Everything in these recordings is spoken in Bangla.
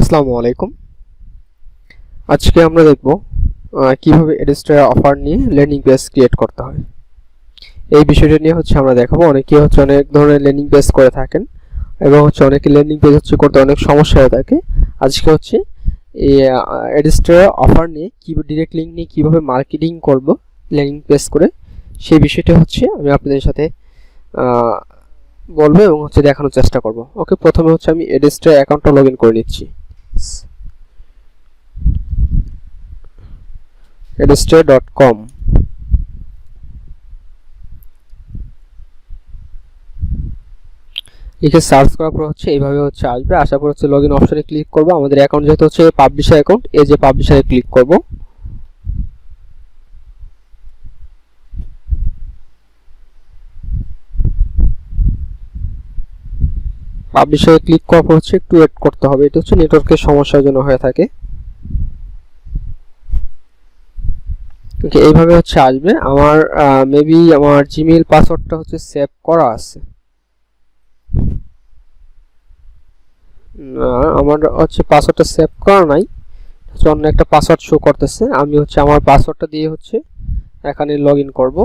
আসসালামু আলাইকুম। আজকে আমরা দেখব কীভাবে এডিস্টার অফার নিয়ে ল্যান্ডিং পেজ ক্রিয়েট করতে হয়। এই বিষয়টা নিয়ে হচ্ছে আমরা দেখাবো। অনেকে হচ্ছে অনেক ধরনের ল্যান্ডিং পেজ করে থাকেন এবং হচ্ছে অনেকে ল্যান্ডিং পেজ হচ্ছে করতে অনেক সমস্যা হয়ে থাকে। আজকে হচ্ছে এই এডিস্টার অফার নিয়ে কীভাবে ডিরেক্ট লিঙ্ক নিয়ে কীভাবে মার্কেটিং করব ল্যান্ডিং পেজ করে, সেই বিষয়টা হচ্ছে আমি আপনাদের সাথে বলব এবং হচ্ছে দেখানোর চেষ্টা করব। ওকে, প্রথমে হচ্ছে আমি এডিস্টার অ্যাকাউন্টটা লগ করে নিচ্ছি। edster.com লিখে সার্চ করার পর হচ্ছে এইভাবে হচ্ছে আসবে। আসার পর হচ্ছে লগ ইন অপশনে ক্লিক করব। আমাদের অ্যাকাউন্ট যেহেতু হচ্ছে পাবলিশার অ্যাকাউন্ট এই যে পাবলিশারে ক্লিক করব। পাবলিশারে ক্লিক করার পর হচ্ছে একটু ওয়েট করতে হবে। এটা হচ্ছে নেটওয়ার্কের সমস্যার জন্য হয়ে থাকে। ওকে এইভাবে হচ্ছে আসবে। আমার মেবি আমার জিমেইল পাসওয়ার্ডটা হচ্ছে সেভ করা আছে। না, আমার হচ্ছে পাসওয়ার্ডটা সেভ করা নাই। হচ্ছে অন্য একটা পাসওয়ার্ড শো করতেছে। আমি হচ্ছে আমার পাসওয়ার্ডটা দিয়ে হচ্ছে এখানে লগ ইন করব।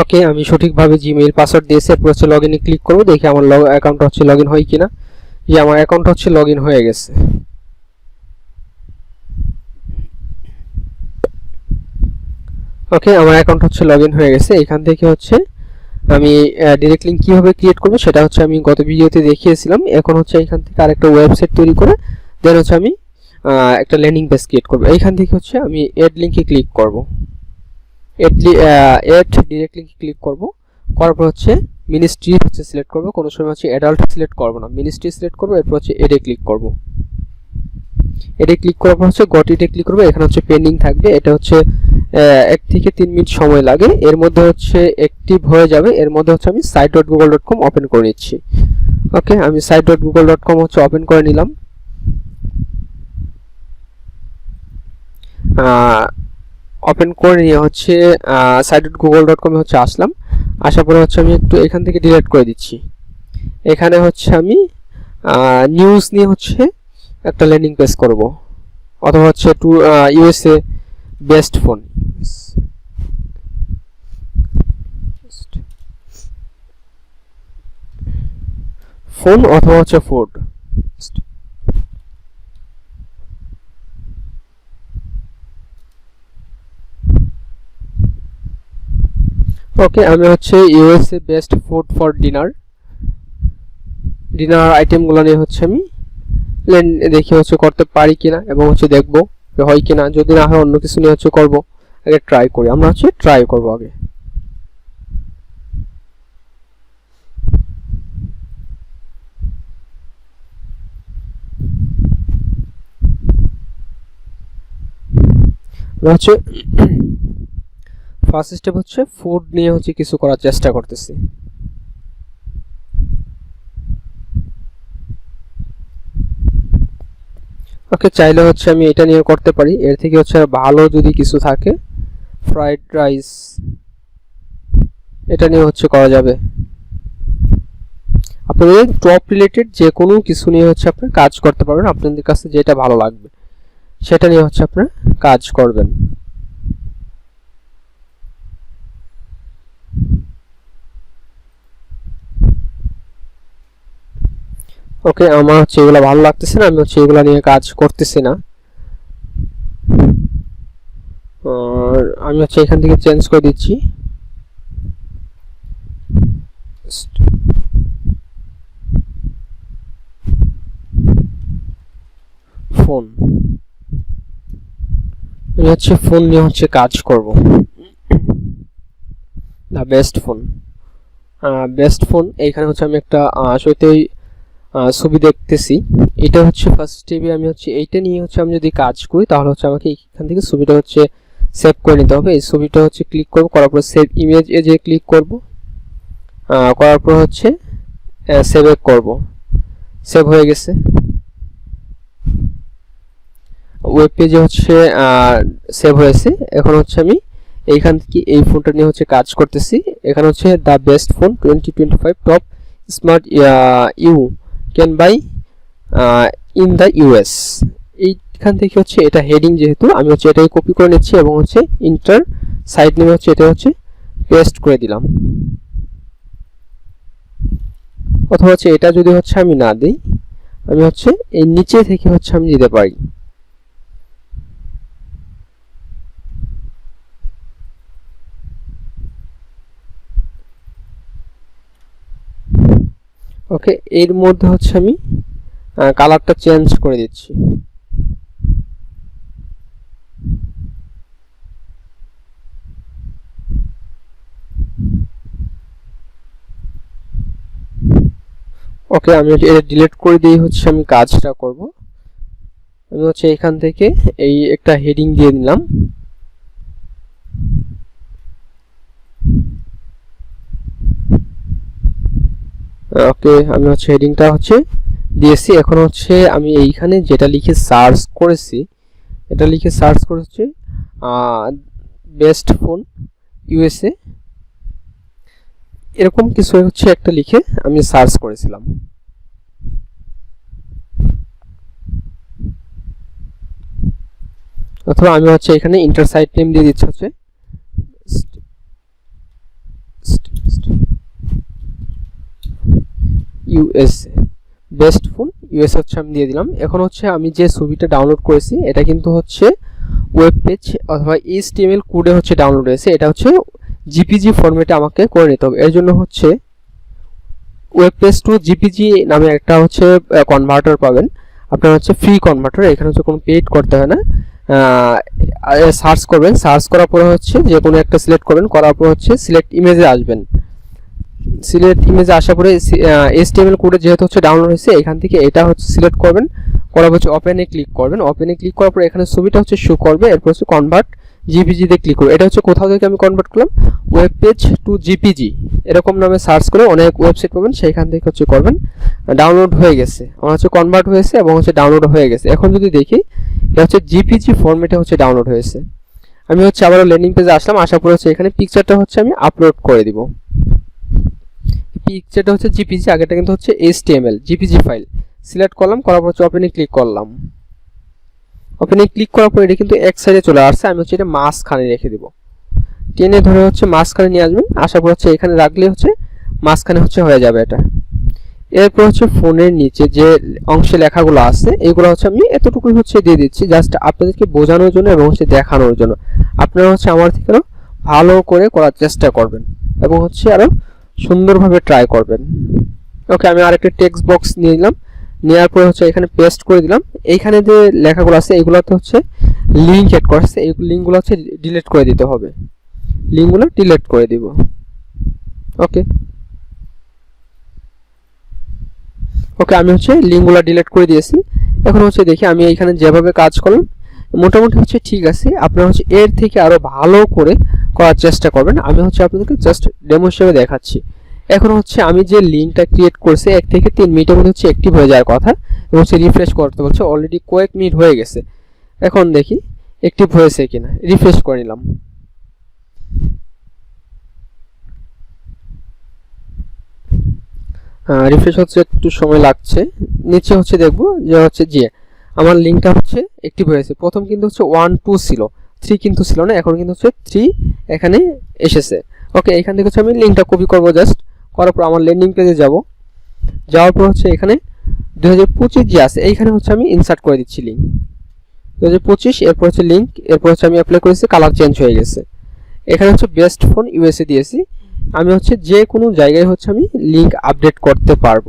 ওকে, আমি সঠিকভাবে জিমেইল পাসওয়ার্ড দিয়েছি এরপর হচ্ছে লগ ইনে ক্লিক করব, দেখি আমার লগ অ্যাকাউন্ট হচ্ছে লগ ইন হয় কিনা। যে আমার অ্যাকাউন্ট হচ্ছে লগ ইন হয়ে গেছে। ওকে, আমার অ্যাকাউন্ট হচ্ছে লগ ইন হয়ে গেছে। এখান থেকে হচ্ছে আমি ডিরেক্ট লিঙ্ক কীভাবে ক্রিয়েট করব, সেটা হচ্ছে আমি গত ভিডিওতে দেখিয়েছিলাম। এখন হচ্ছে এখান থেকে আরেকটা ওয়েবসাইট তৈরি করে দেন হচ্ছে আমি একটা ল্যান্ডিং পেজ ক্রিয়েট করব। এইখান থেকে হচ্ছে আমি এড লিঙ্কে ক্লিক করব। এড এড ডিরেক্ট লিঙ্কে ক্লিক করব। করার পর হচ্ছে মিনিস্ট্রি হচ্ছে সিলেক্ট করব। কোনো সময় হচ্ছে অ্যাডাল্ট সিলেক্ট করব না। মিনিস্ট্রি সিলেক্ট করব এরপর হচ্ছে এডে ক্লিক করব। এডে ক্লিক করার পর হচ্ছে গটিতে ক্লিক করব। এখানে হচ্ছে পেন্ডিং থাকবে। এটা হচ্ছে আহ, এক থেকে তিন মিনিট সময় লাগে। এর মধ্যে হচ্ছে অ্যাক্টিভ হয়ে যাবে। এর মধ্যে হচ্ছে আমি site dot Google dot com open করে নিচ্ছি। ওকে আমি site dot Google dot com হচ্ছে ওপেন করে নিলাম। ওপেন করে নিয়ে হচ্ছে সাইট গুগল ডট কমে হচ্ছে আসলাম। আসার পরে হচ্ছে আমি একটু এখান থেকে ডিলিট করে দিচ্ছি। এখানে হচ্ছে আমি নিউজ নিয়ে হচ্ছে একটা ল্যান্ডিং পেজ করব। অথবা হচ্ছে to USA best phone phone অথবা হচ্ছে ফুড ওকে, আমি হচ্ছে USA best food for dinner dinner আইটেমগুলো নিয়ে হচ্ছে আমি লেন, দেখি হচ্ছে করতে পারি কিনা এবং হচ্ছে দেখব হয় কিনা। যদি না হয় অন্য কিছু নিয়ে হচ্ছে করব, আগে ট্রাই করি। আমরা হচ্ছে ট্রাই করব আগে। হচ্ছে ফার্স্ট স্টেপ হচ্ছে ফুড নিয়ে হচ্ছে কিছু করার চেষ্টা করতেছি। ওকে চাইলে হচ্ছে আমি এটা নিয়ে করতে পারি। এর থেকে হচ্ছে ভালো যদি কিছু থাকে ফ্রাইড রাইস এটা নিয়ে হচ্ছে করা যাবে। আপনাদের টপ রিলেটেড যে কোনো কিছু নিয়ে হচ্ছে আপনি কাজ করতে পারবেন। আপনাদের কাছে যেটা ভালো লাগবে, সেটা নিয়ে হচ্ছে আপনার কাজ করবেন। ওকে, আমার হচ্ছে এগুলো ভালো লাগতেছে না, আমি হচ্ছে এগুলো নিয়ে কাজ করতেছি না। আর আমি হচ্ছে এখান থেকে চেঞ্জ করে দিচ্ছি। ফোন আমি হচ্ছে ফোন নিয়ে হচ্ছে কাজ করব। বেস্ট ফোন বেস্ট ফোন এইখানে হচ্ছে আমি একটা আহ, ছবি দেখতেছি। এটা হচ্ছে ফার্স্ট স্টেপে আমি হচ্ছে এইটা নিয়ে হচ্ছে আমি যদি কাজ করি তাহলে হচ্ছে আমাকে এখান থেকে ছবিটা হচ্ছে সেভ করে নিতে হবে। এই ছবিটা হচ্ছে ক্লিক করব করার পর সেভ ইমেজ এ যে ক্লিক করব করার পর হচ্ছে সেভ করব। সেভ হয়ে গেছে। ওয়েব পেজে হচ্ছে সেভ হয়েছে। এখন হচ্ছে আমি এইখান থেকে এই ফোনটা নিয়ে হচ্ছে কাজ করতেছি। এখানে হচ্ছে the best phone twenty twenty five top smart you can buy in the US এইখান থেকে হচ্ছে এটা হেডিং যেহেতু, আমি হচ্ছে এটাই কপি করে নিচ্ছি এবং হচ্ছে ইন্টার সাইড নেমে হচ্ছে এটা হচ্ছে পেস্ট করে দিলাম। অথবা হচ্ছে এটা যদি হচ্ছে আমি না দিই, আমি হচ্ছে এই নিচে থেকে হচ্ছে আমি দিতে পারি। ওকে এর মধ্যে হচ্ছে আমি কালারটা চেঞ্জ করে দিচ্ছি। ওকে আমি এটা ডিলিট করে দিয়ে হচ্ছে আমি কাজটা করব। আমি হচ্ছে এখান থেকে এই একটা হেডিং দিয়ে দিলাম। ওকে, আমি হচ্ছে হেডিংটা হচ্ছে দিয়েছি। এখন হচ্ছে আমি এইখানে যেটা লিখে সার্চ করেছি, এটা লিখে সার্চ করেছি বেস্ট ফোন ইউএসএ এরকম কিছু হচ্ছে একটা লিখে আমি সার্চ করেছিলাম। অথবা আমি হচ্ছে এখানে ইন্টার সাইট নেম দিয়ে দিচ্ছি হচ্ছে। ইউএসএ বেস্ট ফোন ইউএস হচ্ছে আমি দিয়ে দিলাম। এখন হচ্ছে আমি যে ছবিটা ডাউনলোড করেছি, এটা কিন্তু হচ্ছে ওয়েব পেজ অথবা এইচটিএমএল কোডে হচ্ছে ডাউনলোড হয়েছে। এটা হচ্ছে জিপিজি ফরম্যাটে আমাকে করে নিতে হবে। এর জন্য হচ্ছে ওয়েব পেজ টু জিপিজি নামে একটা হচ্ছে কনভার্টার পাবেন। আপনার হচ্ছে ফ্রি কনভার্টার এখানে হচ্ছে কোনো পেড করতে হয় না। সার্চ করবেন। সার্চ করার পরে হচ্ছে যে কোনো একটা সিলেক্ট করবেন। করার পর হচ্ছে সিলেক্ট ইমেজে আসবেন। সিলেক্ট ইমেজে আসার পরে এসটিএমএল কোডে যেহেতু হচ্ছে ডাউনলোড হয়েছে, এখান থেকে এটা হচ্ছে সিলেক্ট করবেন। করার হচ্ছে ওপেনে ক্লিক করবেন। ওপেনে ক্লিক করার পর এখানে ছবিটা হচ্ছে শো করবে। এরপর হচ্ছে কনভার্ট জিপিজিতে ক্লিক করব। এটা হচ্ছে কোথাও থেকে আমি কনভার্ট করলাম? ওয়েব পেজ টু জিপিজি এরকম নামে সার্চ করে অনেক ওয়েবসাইট পাবেন, সেইখান থেকে হচ্ছে করবেন। ডাউনলোড হয়ে গেছে। আমার হচ্ছে কনভার্ট হয়েছে এবং হচ্ছে ডাউনলোড হয়ে গেছে। এখন যদি দেখি, এটা হচ্ছে জিপিজি ফরম্যাটে হচ্ছে ডাউনলোড হয়েছে। আমি হচ্ছে আবার ল্যান্ডিং পেজে আসলাম। আসার পরে হচ্ছে এখানে পিকচারটা হচ্ছে আমি আপলোড করে দিব। পিকচারটা হচ্ছে জিপিজি আগেটা কিন্তু হচ্ছে এইচটিএমএল জিপিজি ফাইল সিলেক্ট করলাম, করার পর হচ্ছে ওপেনে ক্লিক করলাম। ওপেনে ক্লিক করার পর এটা কিন্তু এক সাইডে চলে আসছে, আমি হচ্ছে এটা মাঝখানে রেখে দিব। টেনে ধরে হচ্ছে মাঝখানে নিয়ে আসবেন আশা করি হচ্ছে এখানে রাখলে হচ্ছে মাঝখানে হচ্ছে হয়ে যাবে এটা। এরপর হচ্ছে ফোনের নিচে যে অংশে লেখাগুলো আছে, এগুলো হচ্ছে আমি এতটুকুই হচ্ছে দিয়ে দিচ্ছি জাস্ট আপনাদেরকে বোঝানোর জন্য এবং হচ্ছে দেখানোর জন্য। আপনারা হচ্ছে আমার থেকে আরও ভালো করে করার চেষ্টা করবেন এবং হচ্ছে আরও সুন্দরভাবে ট্রাই করবেন। ওকে আমি আরেকটা টেক্সট বক্স নিয়ে নিলাম। নেওয়ার পরে হচ্ছে এখানে পেস্ট করে দিলাম। এইখানে যে লেখাগুলো আছে, এগুলোতে হচ্ছে লিঙ্ক অ্যাড করা এই লিঙ্কগুলো হচ্ছে ডিলিট করে দিতে হবে। লিঙ্কগুলো ডিলিট করে দিব। ওকে ওকে আমি হচ্ছে লিঙ্কগুলো ডিলিট করে দিয়েছি। এখন হচ্ছে দেখি আমি এখানে যেভাবে কাজ করলাম মোটামুটি হচ্ছে ঠিক আছে। আপনারা হচ্ছে এর থেকে আরও ভালো করে করার চেষ্টা করবেন। আমি হচ্ছে আপনাদেরকে জাস্ট ডেমো হিসেবে দেখাচ্ছি। এখন হচ্ছে আমি যে লিঙ্কটা ক্রিয়েট করছি, এক থেকে তিন মিনিটের মধ্যে হচ্ছে অ্যাক্টিভ হয়ে যাওয়ার কথা এবং হচ্ছে রিফ্রেশ করতে বলছে অলরেডি কয়েক মিনিট হয়ে গেছে। এখন দেখি অ্যাক্টিভ হয়েছে কিনা। রিফ্রেশ করে নিলাম। রিফ্রেশ হচ্ছে একটু সময় লাগছে। নিচে হচ্ছে দেখব যে হচ্ছে যে আমার লিঙ্কটা হচ্ছে অ্যাক্টিভ হয়েছে প্রথম কিন্তু হচ্ছে ওয়ান টু ছিল। থ্রি কিন্তু ছিল না, এখন কিন্তু হচ্ছে থ্রি এখানে এসেছে। ওকে এখান থেকে হচ্ছে আমি লিঙ্কটা কপি করব জাস্ট করার পর আমার ল্যান্ডিং পেজে যাব। যাওয়ার পর হচ্ছে এখানে দু হাজার পঁচিশ যে আছে, এইখানে হচ্ছে আমি ইনসার্ট করে দিচ্ছি লিঙ্ক দু হাজার পঁচিশ, এরপর হচ্ছে লিঙ্ক এরপর হচ্ছে আমি অ্যাপ্লাই করেছি কালার চেঞ্জ হয়ে গেছে। এখানে হচ্ছে বেস্ট ফোন ইউএসএ দিয়েছি। আমি হচ্ছে যে কোনো জায়গায় হচ্ছে আমি লিঙ্ক আপডেট করতে পারব।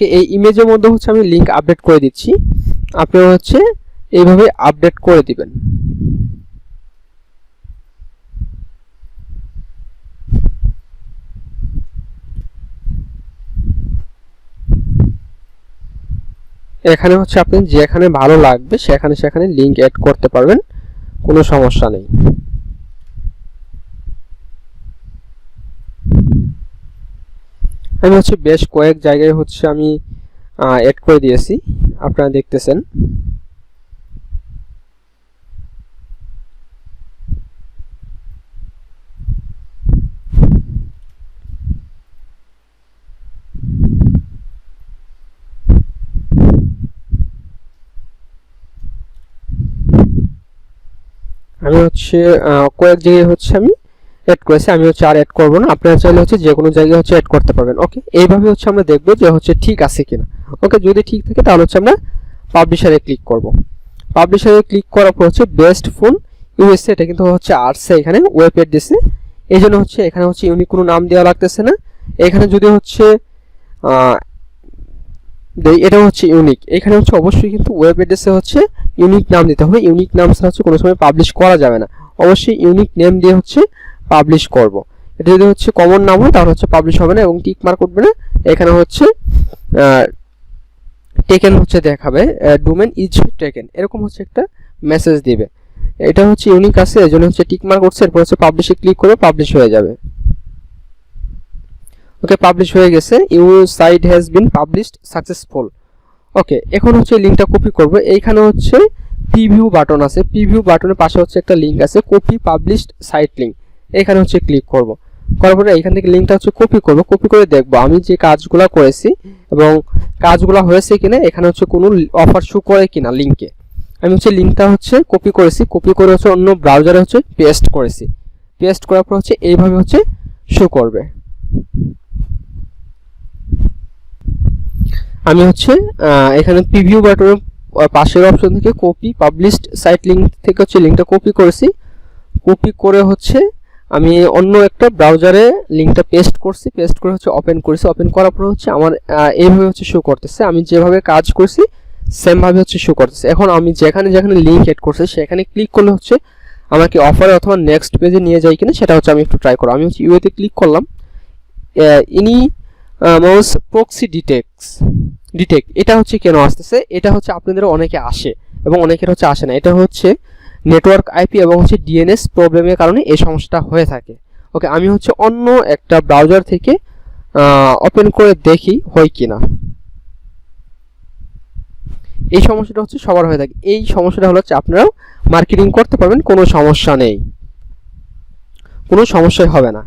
ওকে এই ইমেজের মধ্যে হচ্ছে আমি লিঙ্ক আপডেট করে দিচ্ছি। আপনারা হচ্ছে এইভাবে আপডেট করে দিবেন। এখানে হচ্ছে আপনি যেখানে ভালো লাগবে সেখানে সেখানে লিঙ্ক অ্যাড করতে পারবেন। কোনো সমস্যা নেই। আমি হচ্ছে বেশ কয়েক জায়গায় হচ্ছে আমি এড করে দিয়েছি। আপনারা দেখতেছেন। আমি হচ্ছে কয়েক জায়গায় হচ্ছে আমি অ্যাড করেছে, আমি হচ্ছে আর অ্যাড করব না। আপনারা চাইলে হচ্ছে যে কোনো জায়গায় হচ্ছে অ্যাড করতে পারবেন। ওকে এইভাবে হচ্ছে আমরা দেখব যে হচ্ছে ঠিক আছে কিনা। ওকে যদি ঠিক থাকে, তাহলে হচ্ছে আমরা পাবলিশারে ক্লিক করব। পাবলিশারে ক্লিক করার পর হচ্ছে বেস্ট ফোন ইউএসএ এটা কিন্তু হচ্ছে আসছে এখানে ওয়েব অ্যাড্রেসে এই জন্য হচ্ছে এখানে হচ্ছে ইউনিক কোনো নাম দেওয়া লাগতেছে না। এখানে যদি হচ্ছে এটা হচ্ছে ইউনিক এখানে হচ্ছে অবশ্যই কিন্তু ওয়েব অ্যাড্রেসে হচ্ছে ইউনিক নাম দিতে হবে। ইউনিক নাম ছাড়া হচ্ছে কোনো সময় পাবলিশ করা যাবে না। অবশ্যই ইউনিক নেম দিয়ে হচ্ছে পাবলিশ করব। এটা যদি হচ্ছে কমন নাম হয়, তাহলে হচ্ছে পাবলিশ হবে না এবং টিক মার্ক উঠবে না। এখানে হচ্ছে টেকেন হচ্ছে দেখাবে ডোমেন ইজ টেকেন এরকম হচ্ছে একটা মেসেজ দিবে। এটা হচ্ছে ইউনিক আছে, এই জন্য হচ্ছে টিক মার্ক উঠছে, এরপর হচ্ছে পাবলিশে ক্লিক করে পাবলিশ হয়ে যাবে। ওকে পাবলিশ হয়ে গেছে। You site has been published successful okay এখন হচ্ছে লিঙ্কটা কপি করব। এইখানে হচ্ছে প্রিভিউ বাটন আছে। প্রিভিউ বাটনের পাশে হচ্ছে একটা লিঙ্ক আছে কপি পাবলিশড সাইট লিঙ্ক এখানে হচ্ছে ক্লিক করব। করার পরে এখান থেকে লিঙ্কটা হচ্ছে কপি করব। কপি করে দেখব আমি যে কাজগুলো করেছি এবং কাজগুলো হয়েছে কিনা, এখানে হচ্ছে কোনো অফার শো করে কিনা লিঙ্কে আমি হচ্ছে লিঙ্কটা হচ্ছে কপি করেছি। কপি করে হচ্ছে অন্য ব্রাউজারে হচ্ছে পেস্ট করেছি। পেস্ট করার পর হচ্ছে এইভাবে হচ্ছে শো করবে। আমি হচ্ছে এখানে প্রিভিউ বাটনের পাশের অপশন থেকে কপি পাবলিশড সাইট লিঙ্ক থেকে হচ্ছে লিঙ্কটা কপি করেছি। কপি করে হচ্ছে আমি অন্য একটা ব্রাউজারে লিঙ্কটা পেস্ট করছি পেস্ট করে হচ্ছে ওপেন করেছি। ওপেন করার পর হচ্ছে আমার এইভাবে হচ্ছে শো করতেছে। আমি যেভাবে কাজ করছি সেমভাবে হচ্ছে শো করতেছে। এখন আমি যেখানে যেখানে লিঙ্ক এড করছি, সেখানে ক্লিক করলে হচ্ছে আমাকে অফারে অথবা নেক্সট পেজে নিয়ে যায় কিনা, সেটা হচ্ছে আমি একটু ট্রাই করব। আমি হচ্ছে ইউএতে ক্লিক করলাম। ইনি মাউস প্রক্সি ডিটেক্স ডিটেক্ট এটা হচ্ছে কেন আসতেছে? এটা হচ্ছে আপনাদের অনেকে আসে এবং অনেকের হচ্ছে আসে না। এটা হচ্ছে নেটওয়ার্ক, আইপি এবং হচ্ছে ডিএনএস প্রবলেমের কারণে এই সমস্যাটা হয়ে থাকে। ওকে, আমি হচ্ছে অন্য একটা ব্রাউজার থেকে ওপেন করে দেখি হয় কি না এই সমস্যাটা হচ্ছে সবার হয়ে থাকে। এই সমস্যাটা হলো হচ্ছে আপনারাও মার্কেটিং করতে পারবেন, কোনো সমস্যা নেই। কোনো সমস্যাই হবে না।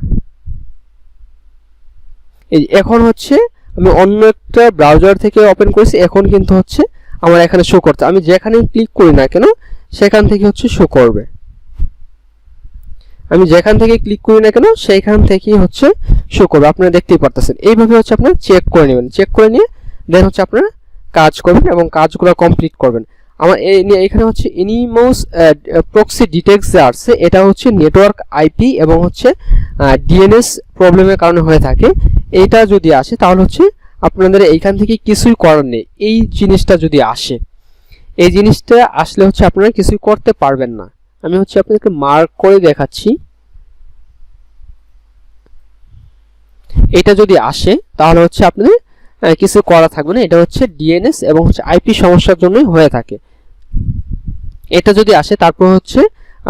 এই এখন হচ্ছে আমি অন্য একটা ব্রাউজার থেকে ওপেন করেছি, এখন কিন্তু হচ্ছে আমার এখানে শো করতে আমি যেখানে ক্লিক করি না কেন সেখান থেকে হচ্ছে শো করবে। আমি যেখান থেকে ক্লিক করি না কেন, সেইখান থেকেই হচ্ছে শো করবে। আপনারা দেখতেই পারতেছেন। এইভাবে হচ্ছে আপনারা চেক করে নেবেন। চেক করে নিয়ে দেন হচ্ছে আপনারা কাজ করবেন এবং কাজগুলো কমপ্লিট করবেন। আমার এখানে হচ্ছে এনিমোস প্রক্সি ডিটেক্স যে আসছে, এটা হচ্ছে নেটওয়ার্ক আইপি এবং হচ্ছে ডিএনএস প্রবলেমের কারণে হয়ে থাকে। এটা যদি আসে তাহলে হচ্ছে আপনাদের এইখান থেকে কিছুই করার নেই। এই জিনিসটা যদি আসে এই জিনিসটা আসলে হচ্ছে আপনারা কিছুই করতে পারবেন না। আমি হচ্ছে আপনাদেরকে মার্ক করে দেখাচ্ছি। এটা যদি আসে, তাহলে হচ্ছে আপনাদের কিছু করা থাকবে না। এটা হচ্ছে ডিএনএস এবং হচ্ছে আইপি সমস্যার জন্যই হয়ে থাকে। এটা যদি আসে, তারপর হচ্ছে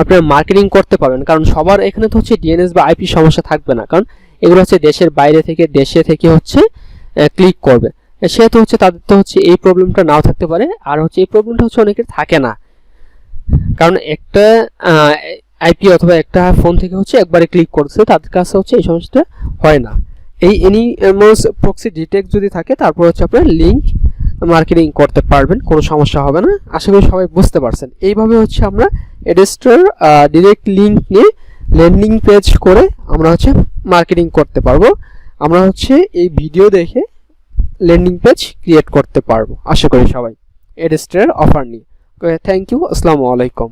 আপনারা মার্কেটিং করতে পারবেন। কারণ সবার এখানে তো হচ্ছে ডিএনএস বা আইপি সমস্যা থাকবে না। কারণ এগুলো হচ্ছে দেশের বাইরে থেকে, দেশে থেকে হচ্ছে ক্লিক করবে। সেহেতু হচ্ছে তাদের তো হচ্ছে এই প্রবলেমটা নাও থাকতে পারে। আর হচ্ছে এই প্রবলেমটা হচ্ছে অনেকের থাকে না। কারণ একটা আইপি অথবা একটা ফোন থেকে হচ্ছে একবারে ক্লিক করছে, তাদের কাছে হচ্ছে এই সমস্যাটা হয় না। এই এনি মোস প্রক্সি ডিটেক্ট যদি থাকে, তারপর হচ্ছে আপনার লিঙ্ক মার্কেটিং করতে পারবেন, কোনো সমস্যা হবে না। আশা করি সবাই বুঝতে পারছেন। এইভাবে হচ্ছে আমরা এডেস্টার ডিরেক্ট লিঙ্ক নিয়ে ল্যান্ডিং পেজ করে আমরা হচ্ছে মার্কেটিং করতে পারব। আমরা হচ্ছে এই ভিডিও দেখে ল্যান্ডিং পেজ ক্রিয়েট করতে পারব। আশা করি সবাই। এডেস্টারের অফার নিয়ে। থ্যাংক ইউ আসসালামু আলাইকুম।